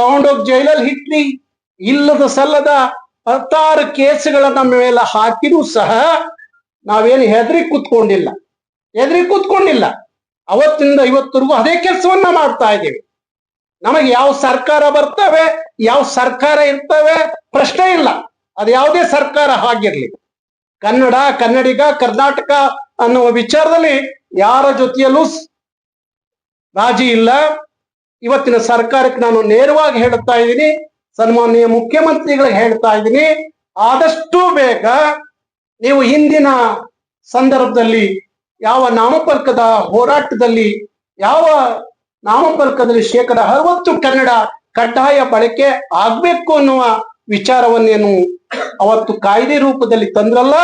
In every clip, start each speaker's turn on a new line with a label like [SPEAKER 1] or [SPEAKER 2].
[SPEAKER 1] ತಗೊಂಡೋಗಿ ಜೈಲಲ್ಲಿ ಹಿಟ್ಲಿ ಇಲ್ಲದ ಸಲ್ಲದ ಹತ್ತಾರು ಕೇಸ್ಗಳ ನಮ್ಮ ಮೇಲೆ ಹಾಕಿರೂ ಸಹ ನಾವೇನು ಹೆದರಿ ಕೂತ್ಕೊಂಡಿಲ್ಲ. ಹೆದರಿ ಕೂತ್ಕೊಂಡಿಲ್ಲ. ಅವತ್ತಿಂದ ಇವತ್ತರೆಗೂ ಅದೇ ಕೆಲಸವನ್ನ ಮಾಡ್ತಾ ಇದ್ದೀವಿ. ನಮಗೆ ಯಾವ ಸರ್ಕಾರ ಬರ್ತವೆ, ಯಾವ ಸರ್ಕಾರ ಇರ್ತವೆ, ಪ್ರಶ್ನೆ ಇಲ್ಲ. ಅದು ಯಾವುದೇ ಸರ್ಕಾರ ಆಗಿರ್ಲಿ. ಕನ್ನಡ, ಕನ್ನಡಿಗ, ಕರ್ನಾಟಕ ಅನ್ನುವ ವಿಚಾರದಲ್ಲಿ ಯಾರ ಜೊತೆಯಲ್ಲೂ ರಾಜಿ ಇಲ್ಲ. ಇವತ್ತಿನ ಸರ್ಕಾರಕ್ಕೆ ನಾನು ನೇರವಾಗಿ ಹೇಳುತ್ತಾ ಇದ್ದೀನಿ, ಸನ್ಮಾನ್ಯ ಮುಖ್ಯಮಂತ್ರಿಗಳಿಗೆ ಹೇಳ್ತಾ ಇದ್ದೀನಿ, ಆದಷ್ಟು ಬೇಗ ನೀವು ಹಿಂದಿನ ಸಂದರ್ಭದಲ್ಲಿ ಯಾವ ನಾಮಫಲಕದ ಹೋರಾಟದಲ್ಲಿ, ಯಾವ ನಾಮಫಲಕದಲ್ಲಿ ಶೇಕಡ ಅರವತ್ತು ಕನ್ನಡ ಕಡ್ಡಾಯ ಬಳಕೆ ಆಗ್ಬೇಕು ಅನ್ನುವ ವಿಚಾರವನ್ನೇನು ಅವತ್ತು ಕಾಯ್ದೆ ರೂಪದಲ್ಲಿ ತಂದ್ರಲ್ಲ,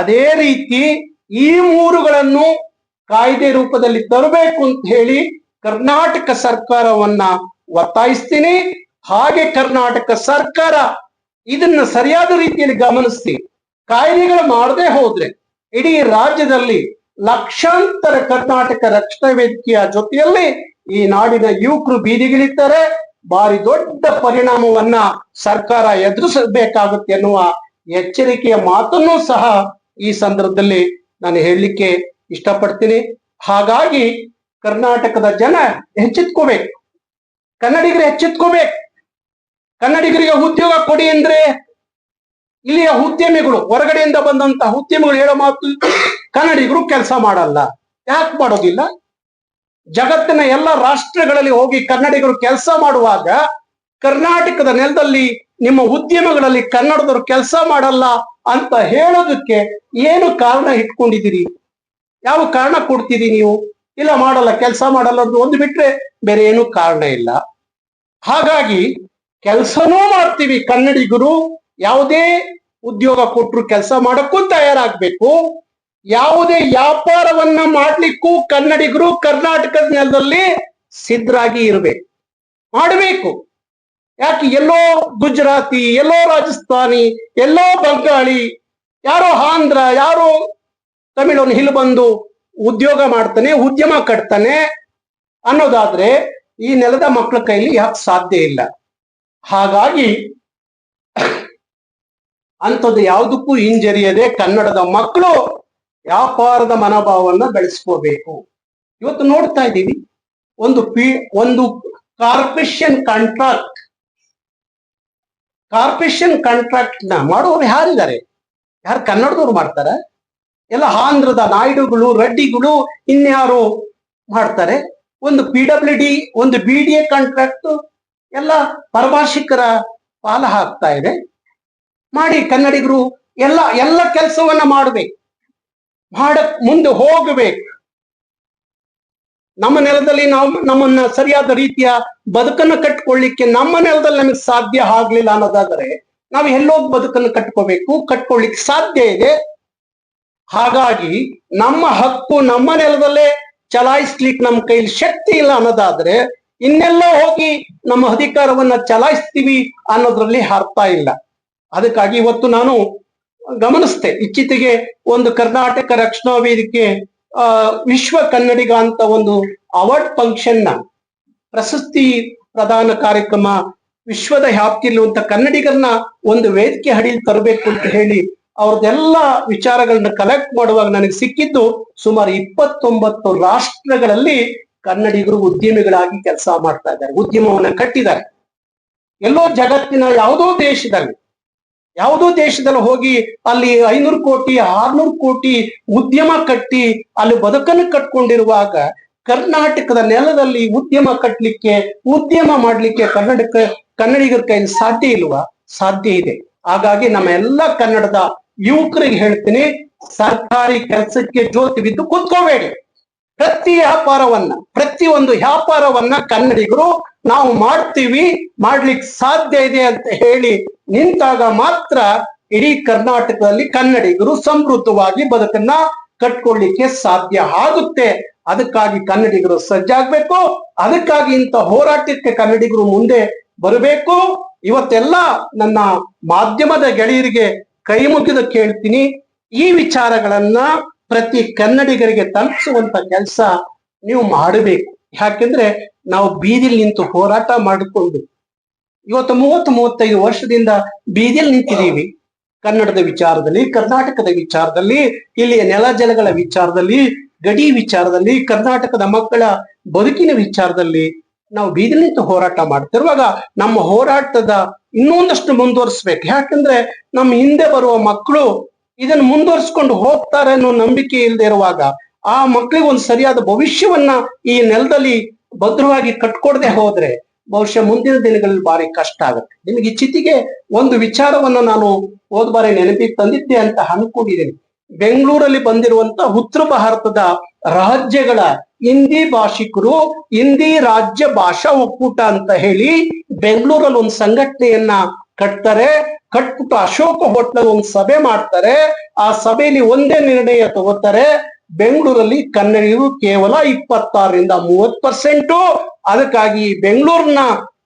[SPEAKER 1] ಅದೇ ರೀತಿ ಈ ಮೂರುಗಳನ್ನು ಕಾಯ್ದೆ ರೂಪದಲ್ಲಿ ತರಬೇಕು ಅಂತ ಹೇಳಿ ಕರ್ನಾಟಕ ಸರ್ಕಾರವನ್ನ ಒತ್ತಾಯಿಸ್ತೀನಿ. ಹಾಗೆ ಕರ್ನಾಟಕ ಸರ್ಕಾರ ಇದನ್ನ ಸರಿಯಾದ ರೀತಿಯಲ್ಲಿ ಗಮನಿಸಿ ಕಾಯ್ದೆಗಳು ಮಾಡದೆ ಹೋದ್ರೆ ಇಡೀ ರಾಜ್ಯದಲ್ಲಿ ಲಕ್ಷಾಂತರ ಕರ್ನಾಟಕ ರಕ್ಷಣಾ ವೇದಿಕೆಯ ಜೊತೆಯಲ್ಲಿ ಈ ನಾಡಿನ ಯುವಕರು ಬೀದಿಗಿಳಿತಾರೆ. ಭಾರಿ ದೊಡ್ಡ ಪರಿಣಾಮವನ್ನ ಸರ್ಕಾರ ಎದುರಿಸಬೇಕಾಗುತ್ತೆ ಎನ್ನುವ ಎಚ್ಚರಿಕೆಯ ಮಾತನ್ನು ಸಹ ಈ ಸಂದರ್ಭದಲ್ಲಿ ನಾನು ಹೇಳಲಿಕ್ಕೆ ಇಷ್ಟಪಡ್ತೀನಿ. ಹಾಗಾಗಿ ಕರ್ನಾಟಕದ ಜನ ಹೆಚ್ಚಿತ್ಕೋಬೇಕು ಕನ್ನಡಿಗರು ಹೆಚ್ಚಿತ್ಕೋಬೇಕು ಕನ್ನಡಿಗರಿಗೆ ಉದ್ಯೋಗ ಕೊಡಿ ಅಂದ್ರೆ ಇಲ್ಲಿಯ ಉದ್ಯಮಿಗಳು, ಹೊರಗಡೆಯಿಂದ ಬಂದಂತ ಉದ್ಯಮಿಗಳು ಹೇಳೋ ಮಾತು, ಕನ್ನಡಿಗರು ಕೆಲಸ ಮಾಡಲ್ಲ. ಯಾಕೆ ಮಾಡೋದಿಲ್ಲ? ಜಗತ್ತಿನ ಎಲ್ಲ ರಾಷ್ಟ್ರಗಳಲ್ಲಿ ಹೋಗಿ ಕನ್ನಡಿಗರು ಕೆಲಸ ಮಾಡುವಾಗ ಕರ್ನಾಟಕದ ನೆಲದಲ್ಲಿ ನಿಮ್ಮ ಉದ್ಯಮಗಳಲ್ಲಿ ಕನ್ನಡದವರು ಕೆಲಸ ಮಾಡಲ್ಲ ಅಂತ ಹೇಳೋದಕ್ಕೆ ಏನು ಕಾರಣ ಇಟ್ಕೊಂಡಿದ್ದೀರಿ? ಯಾವ ಕಾರಣ ಕೊಡ್ತೀರಿ ನೀವು? ಇಲ್ಲ ಮಾಡಲ್ಲ, ಕೆಲಸ ಮಾಡಲ್ಲ ಅಂತ ಒಂದು ಬಿಟ್ರೆ ಬೇರೆ ಏನು ಕಾರಣ ಇಲ್ಲ. ಹಾಗಾಗಿ ಕೆಲಸನೂ ಮಾಡ್ತೀವಿ ಕನ್ನಡಿಗರು, ಯಾವುದೇ ಉದ್ಯೋಗ ಕೊಟ್ಟರು ಕೆಲಸ ಮಾಡಕ್ಕೂ ತಯಾರಾಗ್ಬೇಕು. ಯಾವುದೇ ವ್ಯಾಪಾರವನ್ನ ಮಾಡ್ಲಿಕ್ಕೂ ಕನ್ನಡಿಗರು ಕರ್ನಾಟಕದ ನೆಲದಲ್ಲಿ ಸಿದ್ಧರಾಗಿ ಇರಬೇಕು. ಮಾಡಬೇಕು. ಯಾಕೆ ಎಲ್ಲೋ ಗುಜರಾತಿ, ಎಲ್ಲೋ ರಾಜಸ್ಥಾನಿ, ಎಲ್ಲೋ ಬಂಗಾಳಿ, ಯಾರೋ ಆಂಧ್ರ, ಯಾರೋ ತಮಿಳನ್ನು ಹಿಲ್ ಬಂದು ಉದ್ಯೋಗ ಮಾಡ್ತಾನೆ, ಉದ್ಯಮ ಕಟ್ತಾನೆ ಅನ್ನೋದಾದ್ರೆ ಈ ನೆಲದ ಮಕ್ಕಳ ಕೈಲಿ ಯಾಕೆ ಸಾಧ್ಯ ಇಲ್ಲ. ಹಾಗಾಗಿ ಅಂಥದ್ದು ಯಾವುದಕ್ಕೂ ಹಿಂಜರಿಯದೆ ಕನ್ನಡದ ಮಕ್ಕಳು ವ್ಯಾಪಾರದ ಮನೋಭಾವವನ್ನು ಬೆಳೆಸ್ಕೋಬೇಕು. ಇವತ್ತು ನೋಡ್ತಾ ಇದ್ದೀವಿ, ಒಂದು ಪಿ, ಒಂದು ಕಾರ್ಪೊರೇಷನ್ ಕಾಂಟ್ರಾಕ್ಟ್ ಕಾರ್ಪೊರೇಷನ್ ಕಾಂಟ್ರಾಕ್ಟ್ನ ಮಾಡೋರು ಯಾರಿದ್ದಾರೆ? ಯಾರು ಕನ್ನಡದವ್ರು ಮಾಡ್ತಾರ? ಎಲ್ಲ ಆಂಧ್ರದ ನಾಯ್ಡುಗಳು, ರೆಡ್ಡಿಗಳು ಇನ್ಯಾರು ಮಾಡ್ತಾರೆ. ಒಂದು ಪಿ ಒಂದು ಬಿ ಡಿ ಕಾಂಟ್ರಾಕ್ಟ್ ಎಲ್ಲ ಪರಭಾಷಿಕರ ಪಾಲ ಹಾಕ್ತಾ ಇದೆ. ಮಾಡಿ ಕನ್ನಡಿಗರು ಎಲ್ಲ ಎಲ್ಲ ಕೆಲಸವನ್ನ ಮಾಡ್ಬೇಕು. ಮಾಡಕ್ ಮುಂದೆ ಹೋಗಬೇಕು. ನಮ್ಮ ನೆಲದಲ್ಲಿ ನಾವು, ನಮ್ಮನ್ನ ಸರಿಯಾದ ರೀತಿಯ ಬದುಕನ್ನು ಕಟ್ಕೊಳ್ಳಿಕ್ಕೆ ನಮ್ಮ ನೆಲದಲ್ಲಿ ನಮಗೆ ಸಾಧ್ಯ ಆಗ್ಲಿಲ್ಲ ಅನ್ನೋದಾದರೆ, ನಾವು ಎಲ್ಲೋಗಿ ಬದುಕನ್ನು ಕಟ್ಕೋಬೇಕು. ಕಟ್ಕೊಳ್ಳಿಕ್ಕೆ ಸಾಧ್ಯ ಇದೆ. ಹಾಗಾಗಿ ನಮ್ಮ ಹಕ್ಕು ನಮ್ಮ ನೆಲದಲ್ಲೇ ಚಲಾಯಿಸ್ಲಿಕ್ಕೆ ನಮ್ಮ ಕೈಲಿ ಶಕ್ತಿ ಇಲ್ಲ ಅನ್ನೋದಾದ್ರೆ ಇನ್ನೆಲ್ಲ ಹೋಗಿ ನಮ್ಮ ಅಧಿಕಾರವನ್ನ ಚಲಾಯಿಸ್ತೀವಿ ಅನ್ನೋದ್ರಲ್ಲಿ ಅರ್ಥ ಇಲ್ಲ. ಅದಕ್ಕಾಗಿ ಇವತ್ತು ನಾನು ಗಮನಿಸ್ತೆ. ಇತ್ತೀಚೆಗೆ ಒಂದು ಕರ್ನಾಟಕ ರಕ್ಷಣಾ ವೇದಿಕೆ ವಿಶ್ವ ಕನ್ನಡಿಗ ಅಂತ ಒಂದು ಅವಾರ್ಡ್ ಫಂಕ್ಷನ್ನ ಪ್ರಶಸ್ತಿ ಪ್ರದಾನ ಕಾರ್ಯಕ್ರಮ ವಿಶ್ವದ ವ್ಯಾಪ್ತಿಯಲ್ಲಿರುವಂತ ಕನ್ನಡಿಗರನ್ನ ಒಂದು ವೇದಿಕೆ ಅಡಿಯಲ್ಲಿ ತರಬೇಕು ಅಂತ ಹೇಳಿ ಅವ್ರದ್ದೆಲ್ಲ ವಿಚಾರಗಳನ್ನ ಕಲೆಕ್ಟ್ ಮಾಡುವಾಗ ನನಗೆ ಸಿಕ್ಕಿದ್ದು ಸುಮಾರು ಇಪ್ಪತ್ತೊಂಬತ್ತು ರಾಷ್ಟ್ರಗಳಲ್ಲಿ ಕನ್ನಡಿಗರು ಉದ್ಯಮಿಗಳಾಗಿ ಕೆಲಸ ಮಾಡ್ತಾ ಇದ್ದಾರೆ, ಉದ್ಯಮವನ್ನ ಕಟ್ಟಿದ್ದಾರೆ. ಎಲ್ಲೋ ಜಗತ್ತಿನ ಯಾವುದೋ ದೇಶದಲ್ಲಿ ಯಾವುದೋ ದೇಶದಲ್ಲಿ ಹೋಗಿ ಅಲ್ಲಿ ಐನೂರು ಕೋಟಿ, ಆರ್ನೂರು ಕೋಟಿ ಉದ್ಯಮ ಕಟ್ಟಿ ಅಲ್ಲಿ ಬದುಕನ್ನು ಕಟ್ಕೊಂಡಿರುವಾಗ ಕರ್ನಾಟಕದ ನೆಲದಲ್ಲಿ ಉದ್ಯಮ ಕಟ್ಟಲಿಕ್ಕೆ ಉದ್ಯಮ ಮಾಡಲಿಕ್ಕೆ ಕನ್ನಡಕ, ಕನ್ನಡಿಗರ ಕೈಲಿ ಸಾಧ್ಯ ಇಲ್ವಾ? ಸಾಧ್ಯ ಇದೆ. ಹಾಗಾಗಿ ನಮ್ಮ ಎಲ್ಲ ಕನ್ನಡದ ಯುವಕರಿಗೆ ಹೇಳ್ತೀನಿ, ಸರ್ಕಾರಿ ಕೆಲಸಕ್ಕೆ ಜ್ಯೋತಿ ಬಿದ್ದು ಕುತ್ಕೋಬೇಡಿ. ಪ್ರತಿ ವ್ಯಾಪಾರವನ್ನ ಪ್ರತಿ ಒಂದು ವ್ಯಾಪಾರವನ್ನ ಕನ್ನಡಿಗರು ನಾವು ಮಾಡ್ತೀವಿ ಮಾಡ್ಲಿಕ್ಕೆ ಸಾಧ್ಯ ಇದೆ ಅಂತ ಹೇಳಿ ನಿಂತಾಗ ಮಾತ್ರ ಇಡೀ ಕರ್ನಾಟಕದಲ್ಲಿ ಕನ್ನಡಿಗರು ಸಮೃದ್ಧವಾಗಿ ಬದುಕನ್ನ ಕಟ್ಕೊಳ್ಳಿಕ್ಕೆ ಸಾಧ್ಯ ಆಗುತ್ತೆ. ಅದಕ್ಕಾಗಿ ಕನ್ನಡಿಗರು ಸಜ್ಜಾಗ್ಬೇಕು, ಅದಕ್ಕಾಗಿ ಇಂಥ ಹೋರಾಟಕ್ಕೆ ಕನ್ನಡಿಗರು ಮುಂದೆ ಬರಬೇಕು. ಇವತ್ತೆಲ್ಲ ನನ್ನ ಮಾಧ್ಯಮದ ಗೆಳೆಯರಿಗೆ ಕೈ ಮುಗಿದು ಕೇಳ್ತೀನಿ. ಈ ವಿಚಾರಗಳನ್ನ ಪ್ರತಿ ಕನ್ನಡಿಗರಿಗೆ ತಲುಪಿಸುವಂತ ಕೆಲಸ ನೀವು ಮಾಡಬೇಕು. ಯಾಕೆಂದ್ರೆ ನಾವು ಬೀದಿಲಿ ನಿಂತು ಹೋರಾಟ ಮಾಡಿಕೊಂಡು ಇವತ್ತು ಮೂವತ್ತು ಮೂವತ್ತೈದು ವರ್ಷದಿಂದ ಬೀದಿಯಲ್ಲಿ ನಿಂತಿದ್ದೀವಿ. ಕನ್ನಡದ ವಿಚಾರದಲ್ಲಿ, ಕರ್ನಾಟಕದ ವಿಚಾರದಲ್ಲಿ, ಇಲ್ಲಿಯ ನೆಲ ಜಲಗಳ ವಿಚಾರದಲ್ಲಿ, ಗಡಿ ವಿಚಾರದಲ್ಲಿ, ಕರ್ನಾಟಕದ ಮಕ್ಕಳ ಬದುಕಿನ ವಿಚಾರದಲ್ಲಿ ನಾವು ಬೀದಿಲಿ ನಿಂತು ಹೋರಾಟ ಮಾಡ್ತಿರುವಾಗ ನಮ್ಮ ಹೋರಾಟದ ಇನ್ನೊಂದಷ್ಟು ಮುಂದುವರಿಸ್ಬೇಕು. ಯಾಕಂದ್ರೆ ನಮ್ಮ ಹಿಂದೆ ಬರುವ ಮಕ್ಕಳು ಇದನ್ನು ಮುಂದುವರಿಸ್ಕೊಂಡು ಹೋಗ್ತಾರೆ ಅನ್ನೋ ನಂಬಿಕೆ ಇಲ್ಲದೆ ಇರುವಾಗ ಆ ಮಕ್ಕಳಿಗೆ ಒಂದು ಸರಿಯಾದ ಭವಿಷ್ಯವನ್ನ ಈ ನೆಲದಲ್ಲಿ ಭದ್ರವಾಗಿ ಕಟ್ಕೊಡದೆ ಹೋದ್ರೆ ಬಹುಶಃ ಮುಂದಿನ ದಿನಗಳಲ್ಲಿ ಬಾರಿ ಕಷ್ಟ ಆಗುತ್ತೆ. ನಿಮಗೆ ಚಿತಿಗೆ ಒಂದು ವಿಚಾರವನ್ನ ನಾನು ಹೋದ ಬಾರಿ ನೆನಪಿಗೆ ತಂದಿದ್ದೆ ಅಂತ ಅನ್ಕೊಂಡಿದ್ದೀನಿ. ಬೆಂಗಳೂರಲ್ಲಿ ಬಂದಿರುವಂತ ಉತ್ತರ ಭಾರತದ ರಾಜ್ಯಗಳ ಹಿಂದಿ ಭಾಷಿಕರು ಹಿಂದಿ ರಾಜ್ಯ ಭಾಷಾ ಒಕ್ಕೂಟ ಅಂತ ಹೇಳಿ ಬೆಂಗಳೂರಲ್ಲಿ ಒಂದು ಸಂಘಟನೆಯನ್ನ ಕಟ್ತಾರೆ. ಕಟ್ಬಿಟ್ಟು ಅಶೋಕ ಹೋಟ್ಲಲ್ಲಿ ಒಂದು ಸಭೆ ಮಾಡ್ತಾರೆ. ಆ ಸಭೆಯಲ್ಲಿ ಒಂದೇ ನಿರ್ಣಯ ತಗೋತಾರೆ. ಬೆಂಗಳೂರಲ್ಲಿ ಕನ್ನಡಿಗರು ಕೇವಲ ಇಪ್ಪತ್ತಾರರಿಂದ ಮೂವತ್ ಪರ್ಸೆಂಟು. ಅದಕ್ಕಾಗಿ ಬೆಂಗಳೂರಿನ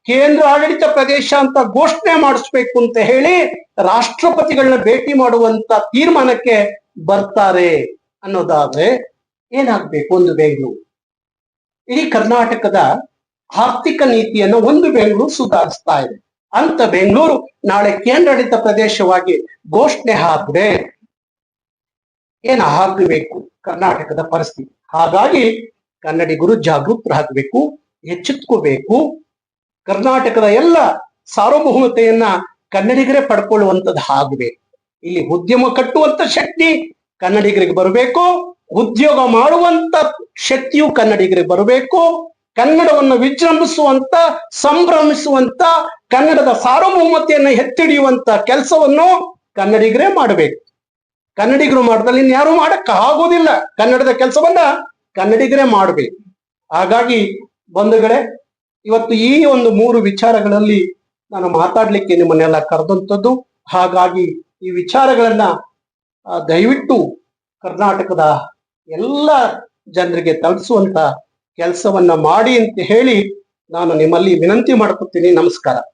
[SPEAKER 1] ಕೇಂದ್ರ ಆಡಳಿತ ಪ್ರದೇಶ ಅಂತ ಘೋಷಣೆ ಮಾಡಿಸ್ಬೇಕು ಅಂತ ಹೇಳಿ ರಾಷ್ಟ್ರಪತಿಗಳನ್ನ ಭೇಟಿ ಮಾಡುವಂತ ತೀರ್ಮಾನಕ್ಕೆ ಬರ್ತಾರೆ ಅನ್ನೋದಾದ್ರೆ ಏನಾಗ್ಬೇಕು ಒಂದು ಬೆಂಗಳೂರು? ಇಡೀ ಕರ್ನಾಟಕದ ಆರ್ಥಿಕ ನೀತಿಯನ್ನು ಒಂದು ಬೆಂಗಳೂರು ಸುಧಾರಿಸ್ತಾ ಇದೆ. ಅಂತ ಬೆಂಗಳೂರು ನಾಳೆ ಕೇಂದ್ರಾಡಳಿತ ಪ್ರದೇಶವಾಗಿ ಘೋಷಣೆ ಹಾಕಿದ್ರೆ ಏನಾಗಬೇಕು? ಕರ್ನಾಟಕದ ಪರಿಸ್ಥಿತಿ. ಹಾಗಾಗಿ ಕನ್ನಡಿಗರು ಜಾಗೃತರಾಗಬೇಕು, ಎಚ್ಚೆತ್ಕೋಬೇಕು. ಕರ್ನಾಟಕದ ಎಲ್ಲ ಸಾರ್ವಭೌಮತೆಯನ್ನ ಕನ್ನಡಿಗರೇ ಪಡ್ಕೊಳ್ಳುವಂತದ್ದು ಆಗಬೇಕು. ಇಲ್ಲಿ ಉದ್ಯಮ ಕಟ್ಟುವಂತ ಶಕ್ತಿ ಕನ್ನಡಿಗರಿಗೆ ಬರಬೇಕು. ಉದ್ಯೋಗ ಮಾಡುವಂತ ಶಕ್ತಿಯು ಕನ್ನಡಿಗರಿಗೆ ಬರಬೇಕು. ಕನ್ನಡವನ್ನು ವಿಜೃಂಭಿಸುವಂತ, ಸಂಭ್ರಮಿಸುವಂತ, ಕನ್ನಡದ ಸಾರ್ವಭೌಮತೆಯನ್ನು ಎತ್ತಿಡಿಯುವಂತ ಕೆಲಸವನ್ನು ಕನ್ನಡಿಗರೇ ಮಾಡಬೇಕು. ಕನ್ನಡಿಗರು ಮಾಡಿದಲ್ಲಿ ಇನ್ಯಾರು ಮಾಡಕ್ಕ ಆಗೋದಿಲ್ಲ ಕನ್ನಡದ ಕೆಲಸವನ್ನ ಕನ್ನಡಿಗರೇ ಮಾಡಬೇಕು. ಹಾಗಾಗಿ ಬಂಧುಗಳೇ, ಇವತ್ತು ಈ ಒಂದು ಮೂರು ವಿಚಾರಗಳಲ್ಲಿ ನಾನು ಮಾತಾಡ್ಲಿಕ್ಕೆ ನಿಮ್ಮನ್ನೆಲ್ಲ ಕರೆದಂಥದ್ದು, ಹಾಗಾಗಿ ಈ ವಿಚಾರಗಳನ್ನ ದಯವಿಟ್ಟು ಕರ್ನಾಟಕದ ಎಲ್ಲ ಜನರಿಗೆ ತಲುಪಿಸುವಂತ ಕೆಲಸವನ್ನ ಮಾಡಿ ಅಂತ ಹೇಳಿ ನಾನು ನಿಮ್ಮಲ್ಲಿ ವಿನಂತಿ ಮಾಡ್ಕೊತೀನಿ. ನಮಸ್ಕಾರ.